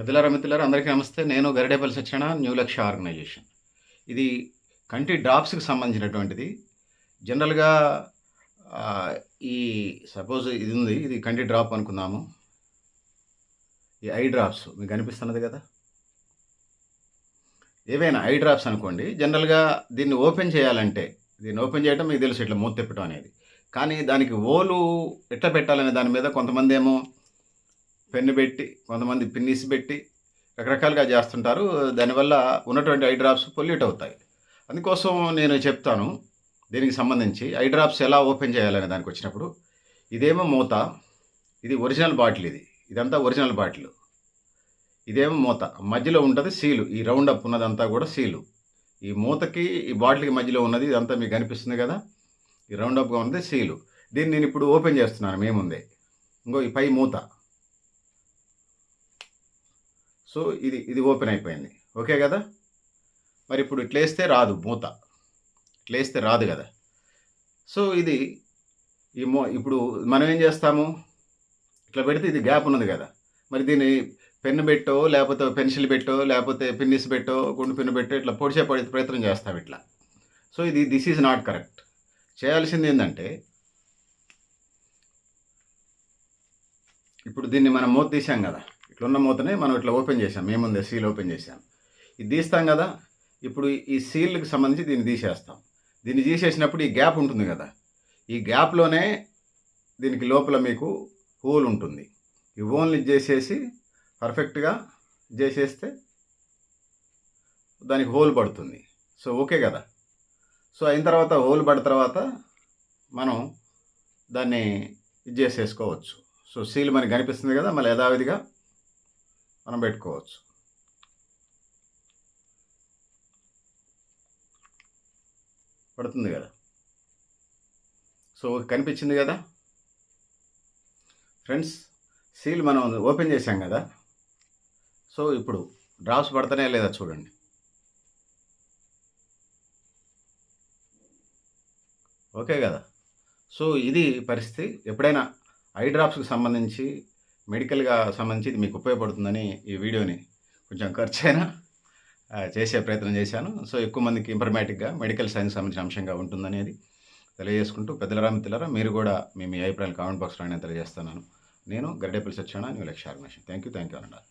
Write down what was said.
పెద్దలారా మిత్రులారా అందరికీ నమస్తే. నేను గరిడేపల్లి సత్యన న్యూ లక్ష్య ఆర్గనైజేషన్ ఇది కంటి డ్రాప్స్కి సంబంధించినటువంటిది. జనరల్గా ఈ సపోజ్ ఇది ఉంది ఇది కంటి డ్రాప్ అనుకుందాము. ఈ ఐ డ్రాప్స్ మీకు కనిపిస్తున్నది కదా? ఏవైనా ఐ డ్రాప్స్ అనుకోండి జనరల్గా దీన్ని ఓపెన్ చేయాలంటే దీన్ని ఓపెన్ చేయడం మీకు తెలుసు ఇట్లా మూత తిప్పడం అనేది. కానీ దానికి ఓలు ఎట్లా పెట్టాలనే దాని మీద కొంతమంది ఏమో పెన్ను పెట్టి కొంతమంది పిన్నిస్ పెట్టి రకరకాలుగా చేస్తుంటారు. దానివల్ల ఉన్నటువంటి ఐ డ్రాప్స్ పొల్యూట్ అవుతాయి. అందుకోసం నేను చెప్తాను దీనికి సంబంధించి ఐ డ్రాప్స్ ఎలా ఓపెన్ చేయాలనే దానికి వచ్చినప్పుడు ఇదేమో మూత ఇది ఒరిజినల్ బాటిల్ ఇది. ఇదంతా ఒరిజినల్ బాటిల్. ఇదేమో మూత. మధ్యలో ఉంటుంది సీలు. ఈ రౌండ్ అప్ ఉన్నదంతా కూడా సీలు. ఈ మూతకి ఈ బాటిల్కి మధ్యలో ఉన్నది ఇదంతా మీకు కనిపిస్తుంది కదా? ఈ రౌండ్ అప్గా ఉన్నది సీలు. దీన్ని నేను ఇప్పుడు ఓపెన్ చేస్తున్నాను మేముందే ఇంకో ఈ పై మూత. సో ఇది ఇది ఓపెన్ అయిపోయింది. ఓకే కదా? మరి ఇప్పుడు ఇట్లేస్తే రాదు మూత. ఇట్లేస్తే రాదు కదా? సో ఇది ఈ మో ఇప్పుడు మనం ఏం చేస్తాము? ఇట్లా పెడితే ఇది గ్యాప్ ఉన్నది కదా? మరి దీన్ని పెన్ను పెట్టో లేకపోతే పెన్సిల్ పెట్టో లేకపోతే పిన్నిస్ పెట్టో గుండు పెన్ను పెట్టో ఇట్లా పొడిచే పడే ప్రయత్నం చేస్తాం ఇట్లా. సో ఇది దిస్ ఈజ్ నాట్ కరెక్ట్ చేయాల్సింది ఏంటంటే ఇప్పుడు దీన్ని మనం మూత తీసాం కదా? ఇట్లున్న మూతనే మనం ఇట్లా ఓపెన్ చేసాం మేముందే సీల్ ఓపెన్ చేసాం ఇది తీస్తాం కదా ఇప్పుడు ఈ సీల్కి సంబంధించి దీన్ని తీసేస్తాం. దీన్ని తీసేసినప్పుడు ఈ గ్యాప్ ఉంటుంది కదా ఈ గ్యాప్లోనే దీనికి లోపల మీకు హోల్ ఉంటుంది. ఈ హోల్ని చేసేసి పర్ఫెక్ట్గా చేసేస్తే దానికి హోల్ పడుతుంది. సో ఓకే కదా. సో అయిన తర్వాత హోల్ పడిన తర్వాత మనం దాన్ని ఇది చేసేసుకోవచ్చు. సో సీల్ మనకి కనిపిస్తుంది కదా మళ్ళీ యథావిధిగా మనం పెట్టుకోవచ్చు. పడుతుంది కదా? సో కనిపించింది కదా? ఫ్రెండ్స్ సీల్ మనం ఓపెన్ చేసాం కదా? సో ఇప్పుడు డ్రాప్స్ పడతానే లేదా చూడండి. ఓకే కదా? సో ఇది పరిస్థితి ఎప్పుడైనా ఐ డ్రాప్స్కి సంబంధించి మెడికల్గా సంబంధించి ఇది మీకు ఉపయోగపడుతుందని ఈ వీడియోని కొంచెం ఖర్చు అయినా చేసే ప్రయత్నం చేశాను. సో ఎక్కువ మందికి ఇంఫర్మేటిక్గా మెడికల్ సైన్స్ సంబంధించిన అంశంగా ఉంటుందనేది తెలియజేసుకుంటూ పెద్దలరా మిత్రులరా మీరు కూడా మీ మీ అభిప్రాయాలు కామెంట్ బాక్స్లో నేను తెలియజేస్తున్నాను. నేను Gaddepalli Satyanarayana new Lakshya organisation thank you thank you అన్నారు